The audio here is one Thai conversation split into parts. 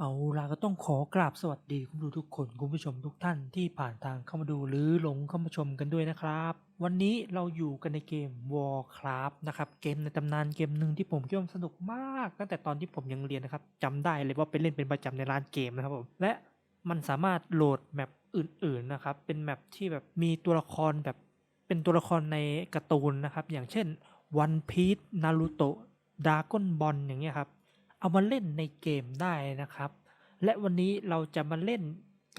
เอาล่ะก็ต้องขอกราบสวัสดีคุณผู้ทุกคนคุณผู้ชมทุกท่านที่ผ่านทางเข้ามาดูหรือหลงเข้ามาชมกันด้วยนะครับ วันนี้เราอยู่กันในเกม Warcraft นะครับเกมในตำนานเกมหนึ่งที่ผมคิดว่าสนุกมาก ตั้งแต่ตอนที่ผมยังเรียนนะครับจำได้เลยว่าไปเล่นเป็นประจำในร้านเกมนะครับผมและมันสามารถโหลดแมปอื่นๆนะครับเป็นแมปที่แบบมีตัวละครแบบเป็นตัวละครในการ์ตูนนะครับอย่างเช่น One Piece Naruto Dragon Ball อย่างเงี้ยครับ เอามาเล่นในเกมได้นะครับ และวันนี้เราจะมาเล่น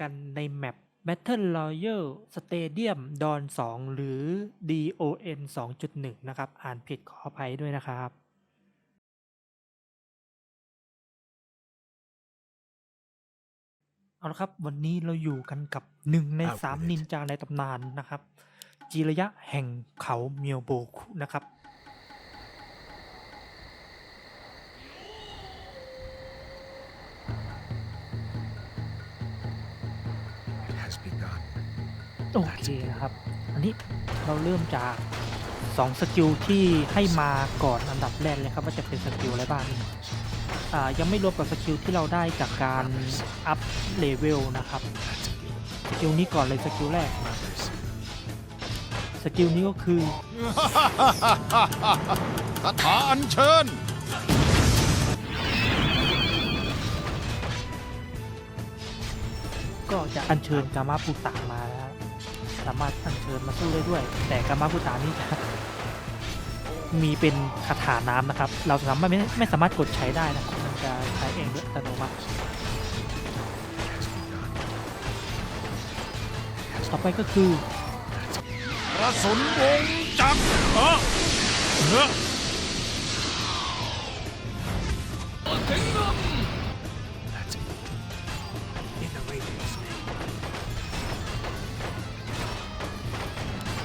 กันในแมป Battle Royale Stadium Dawn 2 หรือ DON 2.1 นะครับ อ่านผิดขออภัยด้วยนะครับเอาละครับ วันนี้เราอยู่กันกับหนึ่งใน Out สาม with it นินจาในตำนานนะครับจีระยะแห่งเขาเมียวโบคุนะครับ เคนะครับ อันนี้เราเริ่มจาก 2 สกิลที่ให้มาก่อนอันดับแรกเลยครับว่าจะเป็นสกิลอะไรบ้างอ่ายังไม่รวมกับสกิลที่เราได้จากการอัพเลเวลนะครับสกิลนี้ก่อนเลยสกิลแรก Brothers, สกิลนี้ก็คือคาถาอัญเชิญก็จะอัญเชิญกามาปุตะมานะครับ สามารถอัญเชิญมาสู้ได้ด้วย แต่กามาปุตะนี่จะมีเป็นคาถาน้ำนะครับ เราสามารถไม่ไม่สามารถกดใช้ได้นะครับมันจะใช้เองด้วยอัตโนมัติต่อไปก็คือกระสุนวงจักรเออเฮ้อ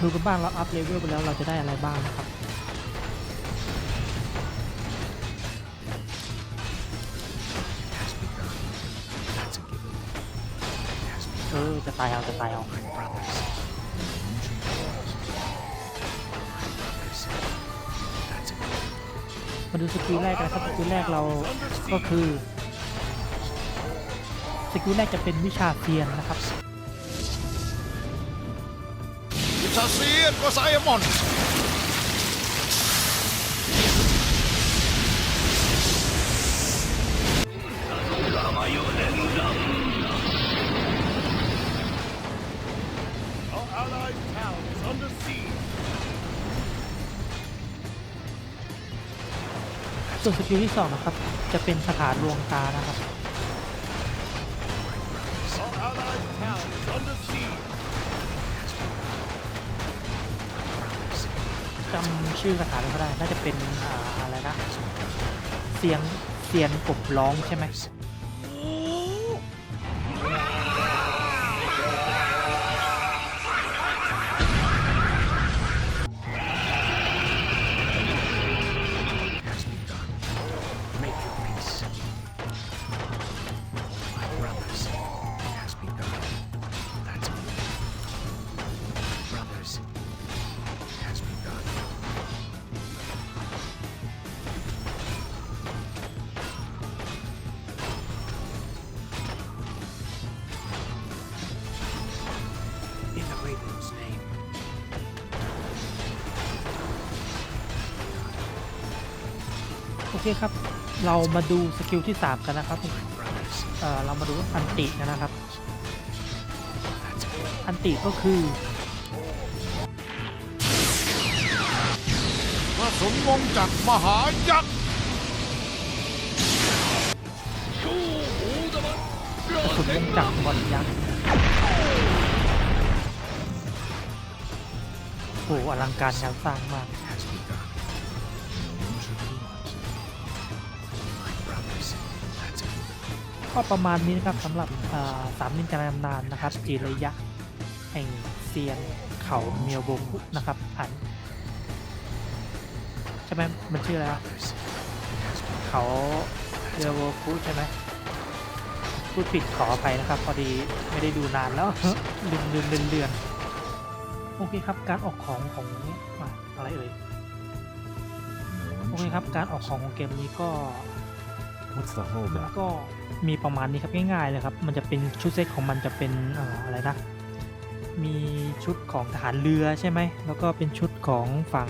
ดูกันบ้างเราอัพเลเวลไปแล้วเราจะได้อะไรบ้างนะครับเออจะตายเอาจะตายเอามาดูสกิลแรกกันครับสกิลแรกเราก็คือสกิลแรกจะเป็นวิชาเซียนนะครับ ยนก็ไซมอนส่วนสกิลที่สองนะครับ จะเป็นคาถาลวงตานะครับ จำชื่อคาถาไม่ได้น่าจะเป็นอ่าอะไรนะเสียงเสียนกบร้องใช่ไหม เคครับ เรามาดูสกิลที่ 3 กันนะครับ My brothers, เอ่อเรามาดูอันติกันนะครับ that's it. อันติก็คือกระสุนวงจักรมหายักษ์กระสุนวงจักรบอลยักษ์โอ้โหอลังการงานสร้างมาก ก็ประมาณนี้นะครับสำหรับสามนินจานตำนานนะครับจีระยะแห่งเซียนเขาเมียวโบคุนะครับอ่านใช่ไหมมันชื่ออะไรวะเขาเมียวโบคุใช่ไหมพูดผิดขออภัยนะครับ พอดีไม่ได้ดูนานแล้วลืมลืมเลือนเลือนโอเคครับการออกของของอะไรเอ่ยโอเคครับการออกของของเกมนี้ก็ What's the มัน holdup? ก็มีประมาณนี้ครับง่ายๆเลยครับ มันจะเป็นชุดเซตของมันจะเป็นเอ่ออะไรนะ มีชุดของทหารเรือใช่ไหม แล้วก็เป็นชุดของฝั่ง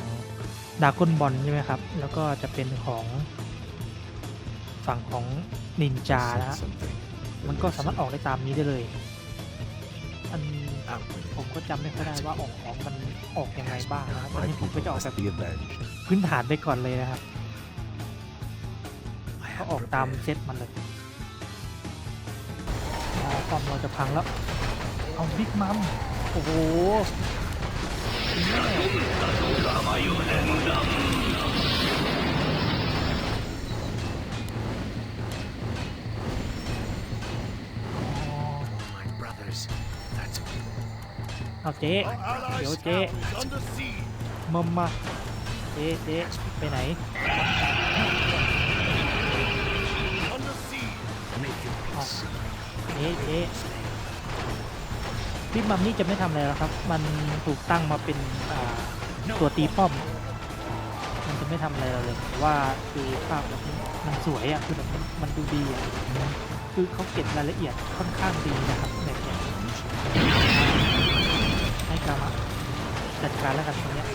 ดากอนบอลใช่ไหมครับ แล้วก็จะเป็นของฝั่งของนินจา Said นะฮะ something. มันก็สามารถออกได้ตามนี้ได้เลย อัน Out with it. ผมก็จำไม่ค่อยได้ว่าออกของมันออกยังไงบ้างนะครับอัน My นี้ผมก็ people จะออกแบ must บ be avenged. พื้นฐานไปก่อนเลยนะครับ I ก็ have ออกตาม prepared. เซตมันเลยอ๋อคอมเราจะพังแล้ว เอาบิ๊กมัม โอ้โหแม่ Oh, my brothers. That's a good เอาเจ๊ เดี๋ยวเจ๊ under siege. มัมมา เจ๊เจ๊ไปไหน เจ๊เจ๊บิ๊กมัมนี่จะไม่ทำอะไรแล้วครับ มันถูกตั้งมาเป็นตัวตีป้อม มันจะไม่ทำอะไรเราเลยแต่ว่าคือภาพแบบนี้มันสวยอะคือแบบมันมันดูดีอะคือเขาเก็บรายละเอียดค่อนข้างดีนะครับแบบเนี้ยให้กามาจัดการแล้วกันตรงเนี้ย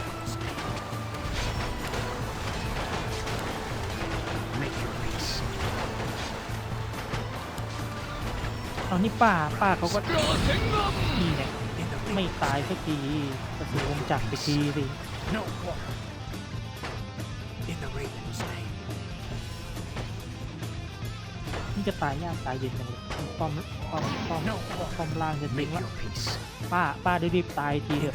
เอานี่ป้าป้าเขาก็นี่เนี่ยไม่ตายสักทีกระสือวงจักรไปทีสินี่จะตายยากตายเย็นจังเลยป้อมป้อมป้อมป้อมล่างจะจริงละ your peace. ป้าป้ารีบตายทีเถอะ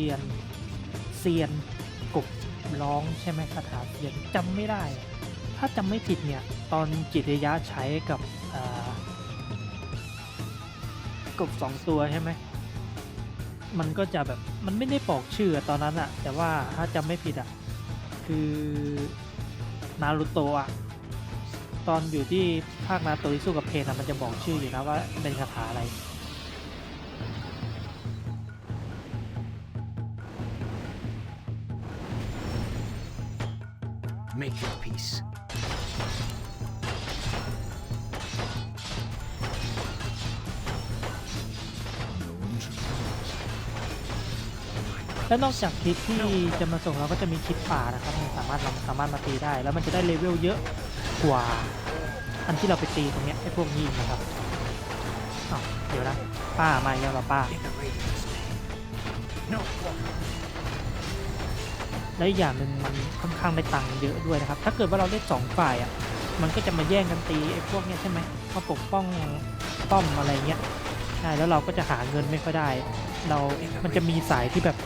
เซียนเซียนกบร้องใช่ไหมคาถาเซียนจำไม่ได้ ถ้าจำไม่ผิดเนี่ย ตอนจิตรยะใช้กับกบสองตัวใช่ไหมมันก็จะแบบมันไม่ได้บอกชื่อตอนนั้นอะแต่ว่าถ้าจำไม่ผิดอะคือนารูโตะอะตอนอยู่ที่ภาคนาโตะที่สู้กับเพนอะมันจะบอกชื่ออยู่นะว่าเป็นคาถาอะไร Make your peace. No one should lose. และนอกจากคลิปที่จะมาส่งเราก็จะมีคลิปป่านะครับมันสามารถเราสามารถมาตีได้ แล้วมันจะได้เลเวลเยอะกว่า อันที่เราไปตีตรงเนี้ยไอ้พวกนี้นะครับอ้าวเดี๋ยวนะป้ามาอีกแล้วเหรอป้า และอีกอย่างหนึ่งมันค่อนข้างได้ตังค์เยอะด้วยนะครับ ถ้าเกิดว่าเราเล่นสองฝ่ายอะ มันก็จะมาแย่งกันตีไอ้พวกเนี้ยใช่ไหมมาปกป้องป้อมอะไรเงี้ยใช่แล้วเราก็จะหาเงินไม่ค่อยได้ เรา มันจะมีสายที่แบบ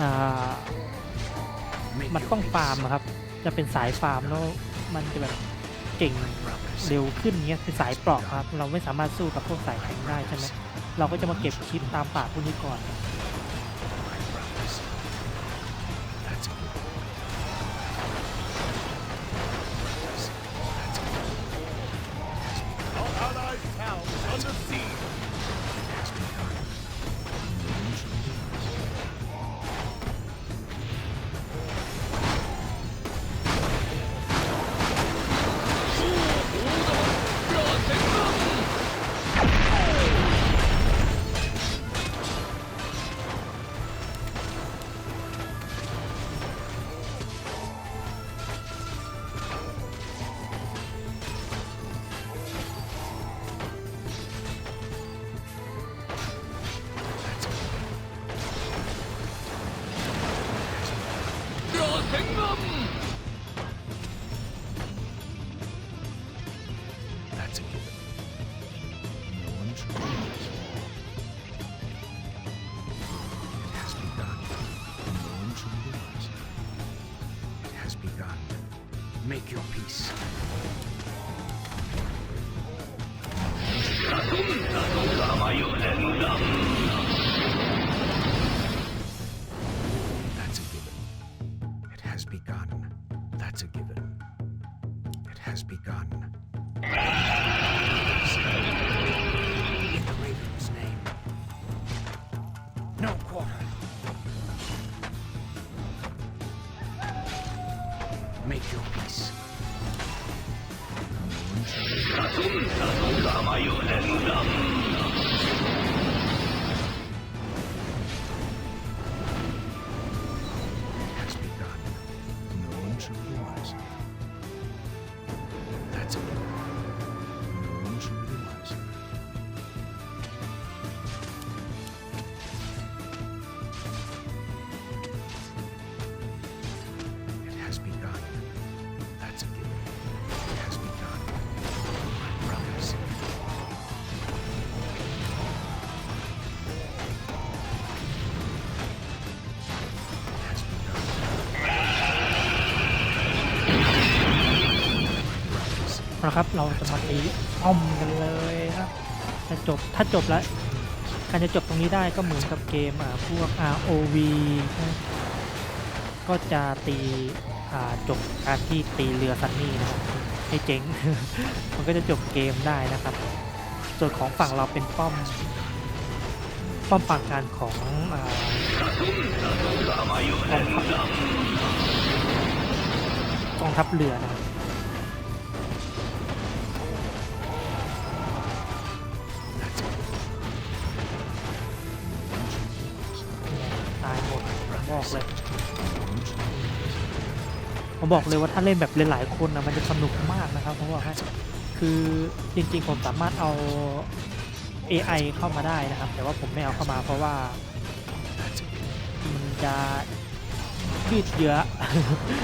อ่า มันต้องฟาร์มอะครับ จะเป็นสายฟาร์มแล้วมันจะแบบเก่งเร็วขึ้นเงี้ยคือสายเปราะครับ เราไม่สามารถสู้กับพวกสายแข็งได้ใช่ไหมเราก็จะมาเก็บคลิปตามป่าพวกนี้ก่อน under siege. Brothers. นะครับ เราจะมาตีอ้อมกันเลยครับจะจบถ้าจบแล้วการจะจบตรงนี้ได้ก็เหมือนกับเกมพวก ROV นะก็จะตีจบการที่ตีเรือซันนี่นะครับให้เจ๋ง มันก็จะจบเกมได้นะครับ ส่วนของฝั่งเราเป็นป้อม ป้อมปราการของกองทัพกองทัพเรือนะครับ บอกเลย ผมบอกเลยว่าถ้าเล่นแบบหลายๆคนนะมันจะสนุกมากนะครับเพราะว่าคือจริงๆผมสามารถเอา AI เข้ามาได้นะครับ แต่ว่าผมไม่เอาเข้ามาเพราะว่ามันจะยืดเยื้อ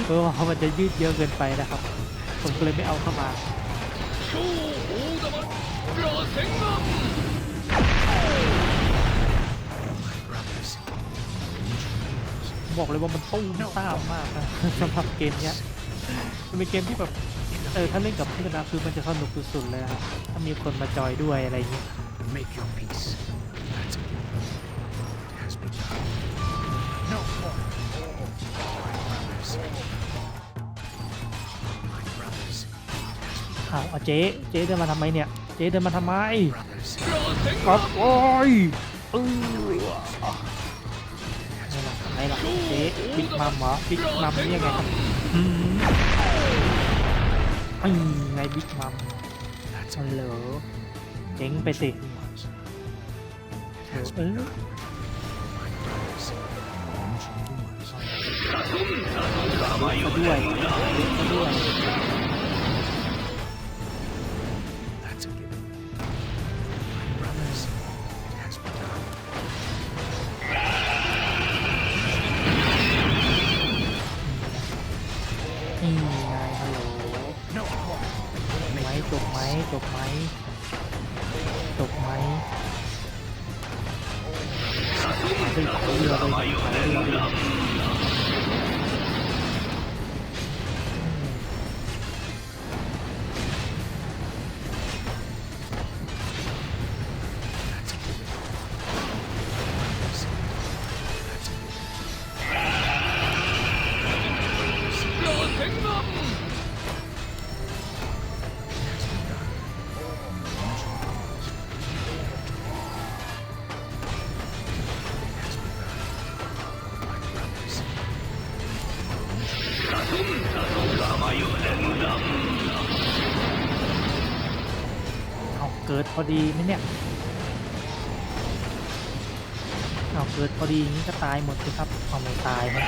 เพราะว่ามันจะยืดเยื้อเกินไปนะครับ ผมก็เลยไม่เอาเข้ามา บอกเลยว่ามันตู้มต้ามมากนะสำหรับเกมเนี้ยมันเป็นเกมที่แบบเออถ้าเล่นกับเพื่อนนะคือมันจะสนุกสุดๆเลยครับถ้ามีคนมาจอยด้วยอะไรอย่างเงี้ย Make your peace. That's a given. It has begun. No more. My brothers. My brothers. อ้าวเอาเจ๊เจ๊เดินมาทำไมเนี่ย เจ๊เดินมาทำไม Brothers. ครับโอ้ยเออ ไงล่ะไงล่ะเจ๊บิ๊กมัมเหรอบิ๊กมัมนี่ยังไงครับอืมไอ้ไงบิ๊กมัม That's ฮั a ลโหลเจ๋งไปสิ It เออ has เออ begun. My brothers. No one shall be wiser. มาด้วยมาด้วย พอดีไหมเนี่ยเอาเกิดพอดีงนี้ก็ตายหมดสิครับเอาไม่ตายนะ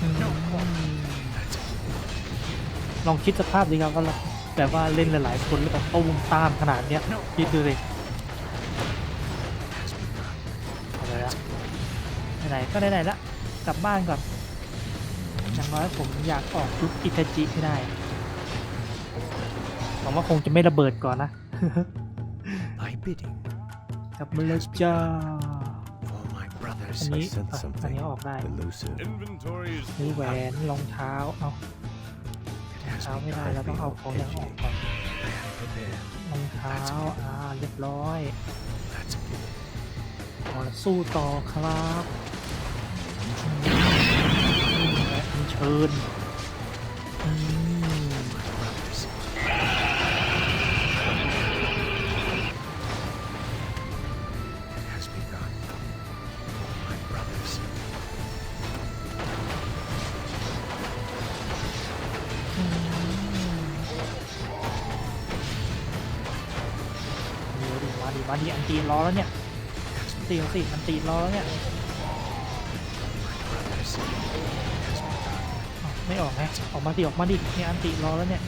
อืมลองคิดสภาพดีครับว่าเราแบบว่าเล่นหลาย ๆ คนแล้วแบบตุ้มตามขนาดเนี้ยคิดดูเลยอะไรละไหนก็ไหนละ กลับบ้านก่อนอย่างน้อยผมอยากออกชุดอิตาจิให้ได้หวังว่าคงจะไม่ระเบิดก่อนนะ My bidding. กลับมาแล้วจ้า For my brothers. อันนี้ I sent อะอัน something นี้ออกได้ elusive. Inventory is นี่แหวนรองเท้า เอา It has เท้า been ไม่ได้ done. เราต้องเอาของอย่างออกก่อน I am prepared. รองเท้า อ่า เรียบร้อย That's good. เอาละสู้ต่อครับและอัญ เชิญม My brothers. It has begun. For my brothers. เดี๋ยวดิมาดิมาดิอันตีรอแล้วเนี่ยตีของสิอันตีรอแล้วเนี่ย อ้าวไม่ออกไงออกมาดิออกมาดิเนี่ยอันตีรอแล้วเนี่ย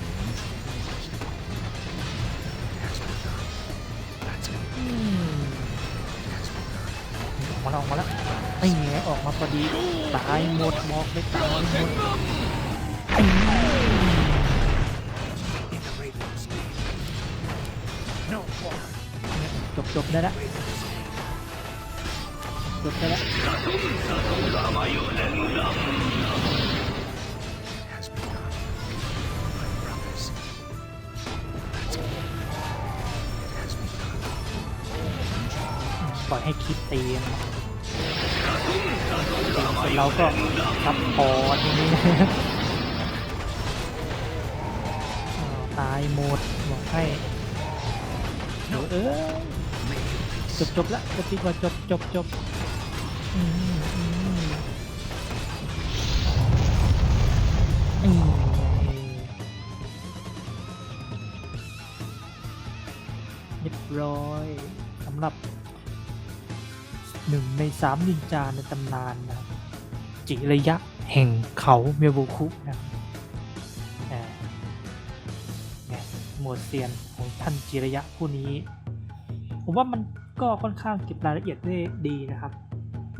ออกมาแล้วออกมาแล้วไอ้เงี้ยออกมาพอดีตายหมดบอกเลยตายหมดจบจบได้ล้วจบได้ล้ว ให้คิดตีกันส่วนเราก็ซับพอร์ตอย่างนี้ตายหมดบอกให้เดี๋ยวเออจบจบละจบดีกว่าจบจบจบอืมอืมอืมเรียบร้อยสำหรับ หนึ่งในสามนินจาในตำนานนะจิระยะแห่งเขาเมียวโบคุนะครับอ่าเนี่ยหมวดเซียนของท่านจิระยะผู้นี้ ผมว่ามันก็ค่อนข้างเก็บรายละเอียดได้ดีนะครับ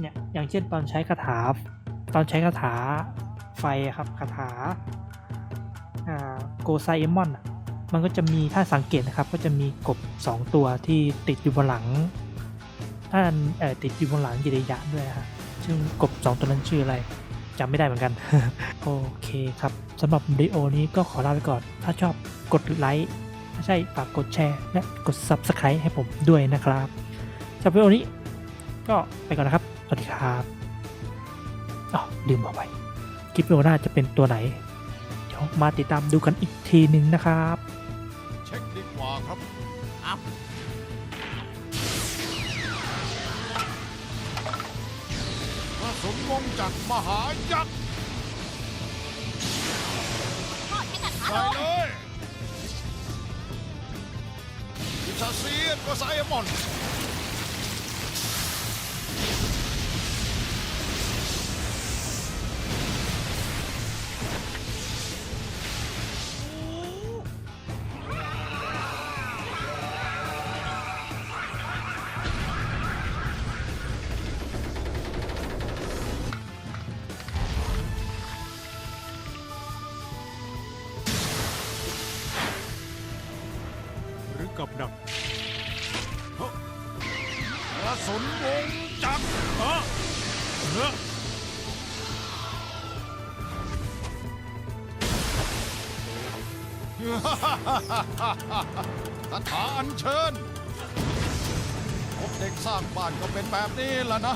เนี่ยอย่างเช่นตอนใช้คาถา ตอนใช้คาถาไฟครับคาถาอ่าโกไซเอมอนมันก็จะมีถ้าสังเกตนะครับ ก็จะมีกบ 2 ตัวที่ติดอยู่บนหลัง ท่านติดอยู่บนหลังยิริยะด้วยฮะซึ่งกบ 2 ตัวนั้นชื่ออะไรจำไม่ได้เหมือนกัน โอเคครับสำหรับวิดีโอนี้ก็ขอลาไปก่อน ถ้าชอบกดไลค์ถ้าใช่ฝากกดแชร์ และกด Subscribe ให้ผมด้วยนะครับสำหรับวิดีโอนี้ ก็ไปก่อนนะครับ สวัสดีครับอ๋อลืมบอกไปคลิปวิดีโอหน้าจะเป็นตัวไหน เดี๋ยวมาติดตามดูกันอีกทีหนึ่งนะครับ เช็คดีกว่าครับอัพ กระสุนวงจักรมหายักษ์ใส่เลยพิชาเซียนก็ไซมอน กับดักเฮ้อกระสุนวงจักรเออเฮ้อคาถาอัญเชิญพบเด็กสร้างบ้านก็เป็นแบบนี้แหละนะ